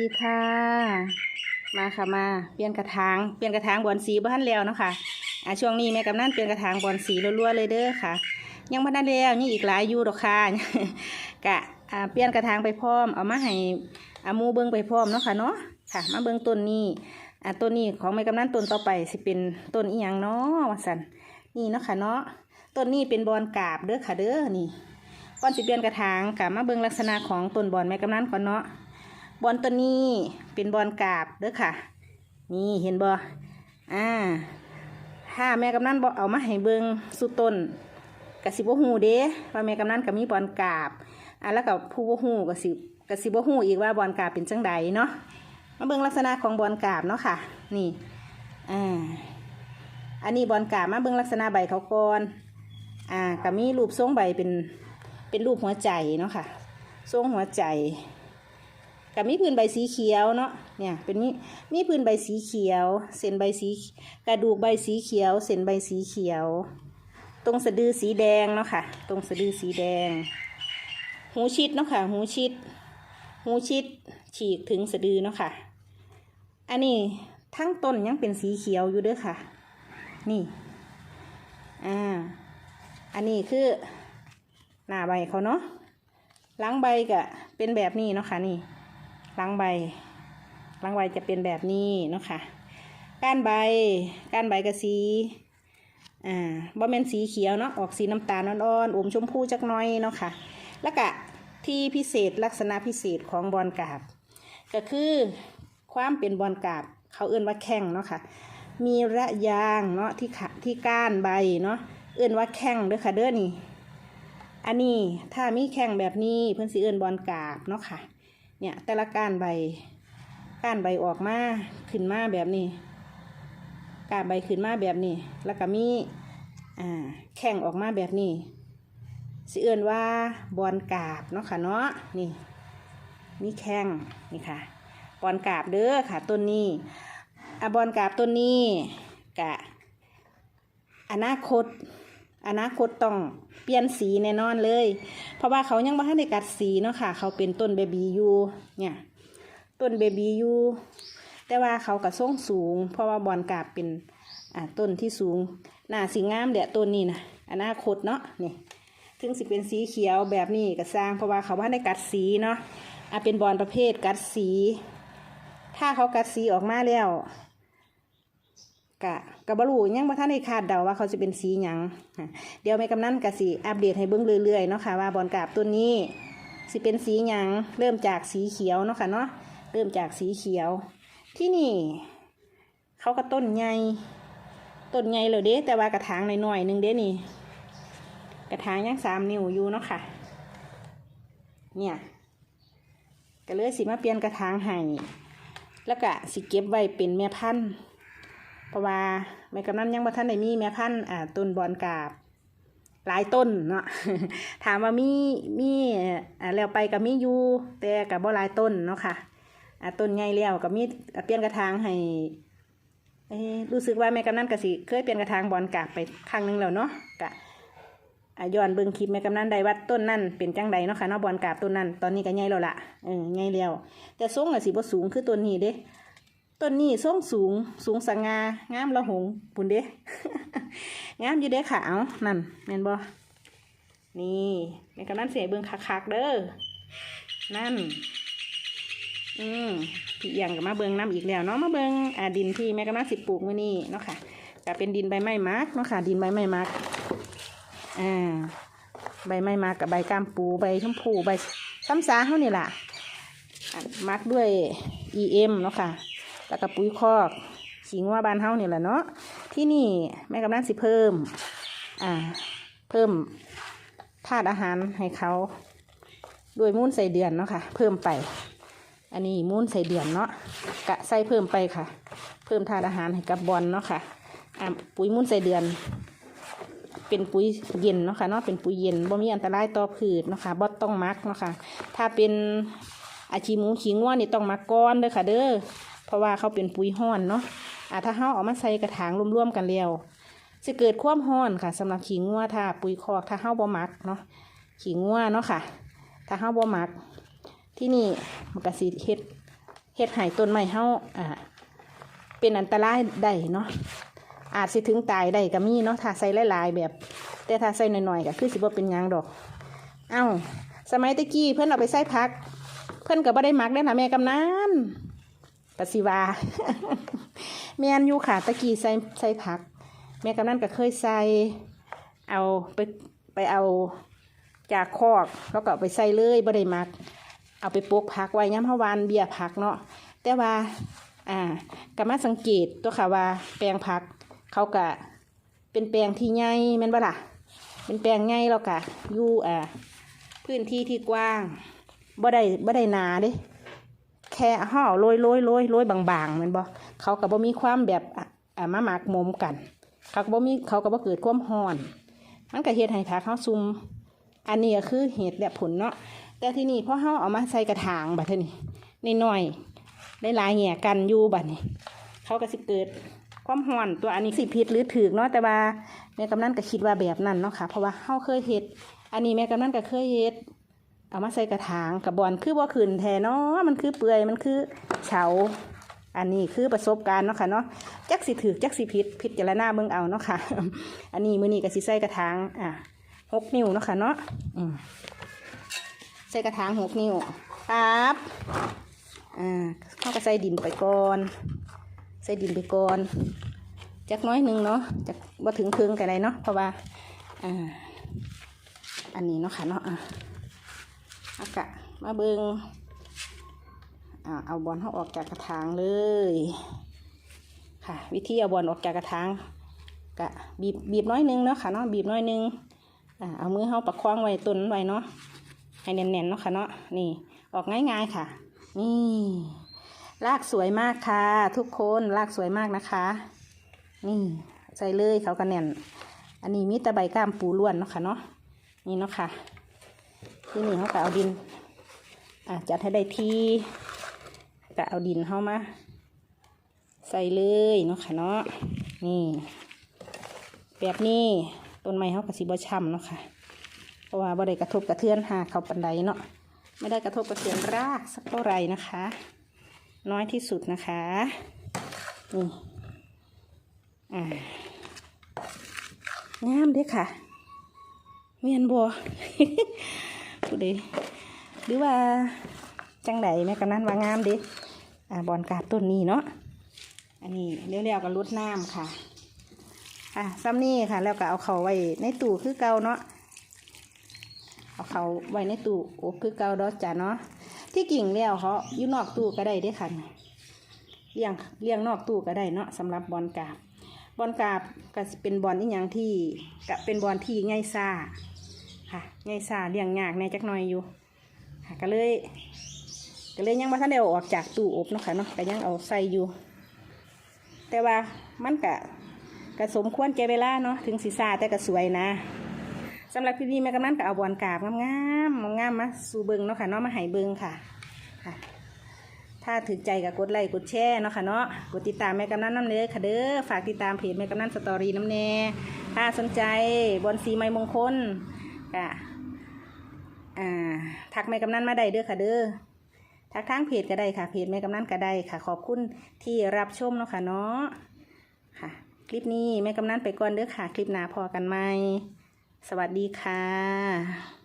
ดีค่ะ มาค่ะมา เปลี่ยนกระถาง เปลี่ยนกระถางบอนสีบ้านแล้วเนาะค่ะอ่าช่วงนี้แม่กำนันเปลี่ยนกระถางบอนสีรัวๆเลยเด้อค่ะ ยังบ้านแล้วยังอีกหลายอยู่ดอกค่ะกะอ่าเปลี่ยนกระถางไปพร้อม เอามาให้อามูเบิ้งไปพร้อมเนาะค่ะเนาะค่ะ มาเบิ้งต้นนี้อ่าต้นนี้ของแม่กำนันต้นต่อไปสิเป็นต้นอีหยังเนาะว่าสันนี่เนาะค่ะเนาะต้นนี้เป็นบอนกาบเด้อค่ะเด้อนี่ก่อนสิเปลี่ยนกระถางกะมาเบิ้งลักษณะของต้นบอนแม่กำนันก่อนเนาะ บอลตัวนี้เป็นบอลกาบเด้อค่ะ นี่เห็นบ่อ่า ถ้าแม่กำนันบอเอามาให้เบิงสุต้นกะสิบ่ฮู้เด้ว่าแม่กำนันก็มีบอลกาบอะแล้วก็ผู้บ่ฮู้ก็สิก็สิบ่ฮู้อีกว่าบอลกาบเป็นจังใดเนาะมาเบิงลักษณะของบอลกาบเนาะค่ะ นี่อ่าอันนี้บอลกาบมาเบิงลักษณะใบเขาก่อนอ่าก็มีรูปทรงใบเป็นเป็นรูปหัวใจเนาะค่ะทรงหัวใจ กับมีพื้นใบสีเขียวเนาะเนี่ยเป็นมีมีพื้นใบสีเขียว เส้นใบสีกระดูกใบสีเขียว เส้นใบสีเขียว ตรงสะดือสีแดงเนาะค่ะ ตรงสะดือสีแดง หูชิดเนาะค่ะ หูชิด หูชิด ฉีกถึงสะดือเนาะค่ะ อันนี้ทั้งต้นยังเป็นสีเขียวอยู่เด้วยค่ะ นี่อ่าอันนี้คือหน้าใบเขาเนาะล้างใบก็เป็นแบบนี้เนาะค่ะนี่ ล้างใบล้างใบจะเป็นแบบนี้เนาะค่ะก้านใบก้านใบกระสีอ่าบ่แมนสีเขียวเนาะออกสีน้ำตาลอ่อนๆอมชมพูจักน้อยเนาะค่ะ แล้วก็ที่พิเศษลักษณะพิเศษของบอนกาบ ก็คือความเป็นบอนกาบ เขาเอื้นว่าแข้งเนาะค่ะ มีระยางเนาะที่ขาที่ก้านใบเนาะเอื้นว่าแข้งเด้อค่ะเด้อนี่ อันนี้ถ้ามีแข้งแบบนี้เพื่อนสิเอื้นบอนกาบเนาะค่ะ เนี่ยแต่ละก้านใบก้านใบออกมาขึ้นมาแบบนี้ก้านใบขึ้นมาแบบนี้ แล้วก็มีอ่าแข่งออกมาแบบนี้สิเอื่นว่าบอนกาบเนาะค่ะเนาะนี่มีแข้งนี่ค่ะบอนกาบเด้อค่ะต้นนี้อะบอนกาบต้นนี้กะอนาคต อนาคตต้องเปลี่ยนสีแน่นอนเลย เพราะว่าเขายังไม่ทันได้กัดสีเนาะค่ะ เขาเป็นต้นเบบีอยู่เนี่ย ต้นเบบีอยู่แต่ว่าเขากระส่งสูง เพราะว่าบอนกาบเป็นอ่าต้นที่สูงหน้าสีงามเดี๋ยต้นนี้นะอนาคตเนาะนี่ถึงสิเป็นสีเขียวแบบนี้ก็สร้างเพราะว่าเขาว่าได้กัดสีเนาะอะเป็นบอนประเภทกัดสี ถ้าเขากัดสีออกมาแล้ว กะกะบรูยังบ่ทันได้คาดเดาว่าเขาจะเป็นสีหยังเดี๋ยวแม่กำนันกะสิอัปเดตให้เบิ่งเรื่อยๆเนาะค่ะว่าบอนกาบต้นนี้สิเป็นสีหยังเริ่มจากสีเขียวเนาะค่ะเนาะเริ่มจากสีเขียว ที่นี่ เขาก็ต้นใหญ่ต้นใหญ่เลยเด้ แต่ว่ากระถางหน่อยๆหนึงเด้นี่ กระถางยังสามนิ้วอยู่เนาะค่ะ เนี่ยก็เลยสิมาเปลี่ยนกระถางให้แล้วก็สิเก็บไว้เป็นแม่พันธุ์ เพราะว่าแม่กำนันยังบ่ทันได้มีแม่พันอ่าต้นบอนกาบ หลายต้นเนาะถามว่ามีมีอ่าแล้วไปก็มีอยู่แต่กับบ่หลายต้นเนาะค่ะอ่าต้นใหญ่แล้วก็มีเปลี่ยนกระถางให้เอรู้สึกว่าแม่กำนันก็สิเคยเปลี่ยนกระถางบอนกาบไปครั้งหนึงแล้วเนาะกะย้อนเบิ่งคลิปแม่กำนันได้ว่าต้นนั่นเป็นจังใดเนาะค่ะเนาะบอนกาบต้นนั้นตอนนี้ก็ใหญ่แล้วล่ะเออใหญ่แล้วแต่ทรงอะสิบ่สูงคือต้นนี้เด้ ต้นนี้ทรงสูงสูงสง่างามละหงปุ่นเด้งามอยู่เด้ขาวนั่นแม่นบ่นี่แม่กำนันเสียเบิ่งคักๆเด้อนั่น อืมพี่เอียงก็มาเบิ่งน้ำอีกแล้วเนาะมาเบิ่งอ่าดินที่แม่กำนันสิปลูกมือนี้เนาะค่ะก็เป็นดินใบไม้มักเนาะค่ะ ดินใบไม้มักอ่าใบไม้มักกับใบกามปูใบชมพูใบซ้ำซาเฮานี่ล่ะอะมักด้วย EM เนาะค่ะ แล้วก็ปุ๋ยคอกขิงว่าบานเฮาเนี่ยแหละเนาะที่นี่แม่กำลังสิเพิ่ม อ่า เพิ่มธาตุอาหารให้เขาด้วยมูลใส่เดือนเนาะค่ะ เพิ่มไป อันนี้มูลใส่เดือนเนาะกะใส่เพิ่มไปค่ะ เพิ่มธาตุอาหารให้กับบอลเนาะค่ะอ่าปุ๋ยมูลใส่เดือน เป็นปุ๋ยเย็นเนาะค่ะเนาะเป็นปุ๋ยเย็นบ่มีอันตรายต่อพืชเนาะค่ะบ่ต้องมักเนาะค่ะถ้าเป็นอาชีหมูขิงว่านี่ต้องมักก้อนเด้อค่ะเด้อ เพราะว่าเขาเป็นปุ๋ยห้อนเนาะอ่าถ้าเฮาเอามาใส่กระถางร่วมๆกันแล้วจะเกิดความห้อนค่ะสำหรับขี้งัวถ้าปุ๋ยคอกถ้าเฮาบ่หมักเนาะขี้งัวเนาะค่ะ ถ้าเฮาบ่หมัก ที่นี่มันก็สิเฮ็ดเฮ็ดให้ต้นไม้เฮาอ่าเป็นอันตรายได้เนาะอาจสิถึงตายได้ก็มีเนาะถ้าใส่หลายๆแบบ แต่ถ้าใส่หน่อยๆก็คือสิบ่เป็นยังดอก เอ้า สมัยตะกี้เพิ่อนเอาไปใส่พัก เพิ่อนก็บ่ได้มักได้อนะแม่กำนัน ปสิวาแม่นอยู่ค่ะตะกี้ใส่ใส่ผัก แม่กำนันก็เคยใส่เอาไปไปเอาจากคอกแล้วก็ไปใส่เลยบ่ได้มัก เอาไปปลูกผักไว้ย้ำพะวานเบียผักเนาะแต่ว่าอ่ากมาสังเกตตัวค่ะว่าแปลงผักเขากะเป็นแปลงที่ใหญ่แม่นบ่ล่ะ เป็นแปลงใหญ่แล้วกะอยู่อ่าพื้นที่ที่กว้างบ่ได้บ่ได้นาเด้ แค่ห่อโรยโรยโรยโรยบางๆมันบ่เขาก็บ่มีความแบบอะอ่ามาหมักมมกัน เขาก็บ่มีเขาก็บ่เกิดความร้อนมันก็เฮ็ดให้ผักเฮาซุ่มอันนี้ก็คือเหตุและผลเนาะแต่ที่นี่พอเฮาเอามาใส่กระถางบัดเทอนี้น้อยได้หลายแง่กันอยู่บัดนี้ เขาก็สิเกิดความร้อนตัวอันนี้สิผิดหรือถูกเนาะแต่ว่าแม่กำนันก็คิดว่าแบบนั้นเนาะค่ะเพราะว่าเฮาเคยเฮ็ดอันนี้แม่กำนันก็เคยเฮ็ด เอามาใส่กระถางกับบอลคือบ่ขืนแทเนาะมันคือเปื่อยมันคือเฉา อันนี้คือประสบการณ์เนาะค่ะเนาะจักสิถือจักสิผิดผิดจารณาเบิ่งเอาเนาะค่ะ อันนี้มือนี้ก็สิใส่กระถางอะหกนิ้วเนาะค่ะเนาะใส่กระถางหกนิ้วปั๊บอ่าเขาก็ใส่ดินไปก่อน ใส่ดินไปก่อนจักน้อยหนึงเนาะจักบ่ถึงครึ่งกันเลยเนาะเพราะว่าอ่าอันนี้เนาะค่ะเนาะอะ อากะมาเบิงเอาบอลเขาออกจากกระถางเลย ค่ะ วิธีเอาบอลออกจากกระถางกะบีบบีบน้อยนึงเนาะค่ะเนาะบีบน้อยนึงเอามือเขาประคองไว้ต้นไว้เนาะให้แน่นๆเนาะค่ะเนาะนี่ออกง่ายๆค่ะ นี่รากสวยมากค่ะ ทุกคนรากสวยมากนะคะ นี่ใส่เลยเขาก็แน่น อันนี้มีตะใบก้ามปูล้วนเนาะค่ะเนาะนี่เนาะค่ะ ที่นี่เขาก็เอาดินอะจัดให้ได้ที่ก็เอาดินเข้ามา ใส่เลยเนาะค่ะเนาะนี่แบบนี้ต้นไม้เขาก็สิบ่ช้ำเนาะค่ะเพราะว่าบ่ได้กระทบกระเทือนหาเขาปันไดเนาะไม่ได้กระทบกระเทือนรากสักเท่าไหร่นะคะ น้อยที่สุดนะคะนี่อ่างามเด้ค่ะเมียนบัว ผู้ใดหรือว่าจังไดแม่กำนันว่างามเดิอ่าบอนกาบต้นนี้เนาะอันนี้เรียวๆกับรดน้ำค่ะอะซ้ำนี่ค่ะ แล้วก็เอาเขาไว้ในตู้คือเก่าเนาะเอาเขาไว้ในตู้โอบคือเก่าดอจ้ะเนาะที่กิ่งแล้วเขาอยู่นอกตู้ก็ได้ด้อค่ะเลี้ยงเลี้ยงนอกตู้ก็ได้เนาะสำหรับบอลกาบบอลกาบก็เป็นบอลอีหยังที่ก็เป็นบอลที่ง่ายซ่า ค่ะไงสาเลี้ยงยากแหน่จักหน่อยอยู่ค่ะก็เลยก็เลยยังมาท่านได้เอาออกจากตู้อบเนาะค่ะเนาะก็ยังเอาใส่อยู่ แต่ว่ามันกะกะสมควรแก่เวลาเนาะถึงสีซาแต่ก็สวยนะสำหรับพี่ดีแม่กำนันก็เอาบอลกาบงามๆงามๆมาสู่เบิงเนาะค่ะเนาะมาให้เบิงค่ะค่ะ ถ้าถึงใจก็กดไลค์กดแชร์เนาะค่ะเนาะกดติดตามแม่กำนันน้ำเนื้อค่ะเด้อฝากติดตามเพจแม่กำนันสตอรี่น้ำแน่ถ้าสนใจบอลสีไม้มงคล กะอ่าทักแม่กำนันมาได้เด้อค่ะเด้อทักทางเพจก็ได้ค่ะเพจแม่กำนันก็ได้ค่ะ ขอบคุณที่รับชมเนาะค่ะเนาะค่ะ คลิปนี้แม่กำนันไปก่อนเด้อค่ะ คลิปหน้าพอกันไหมสวัสดีค่ะ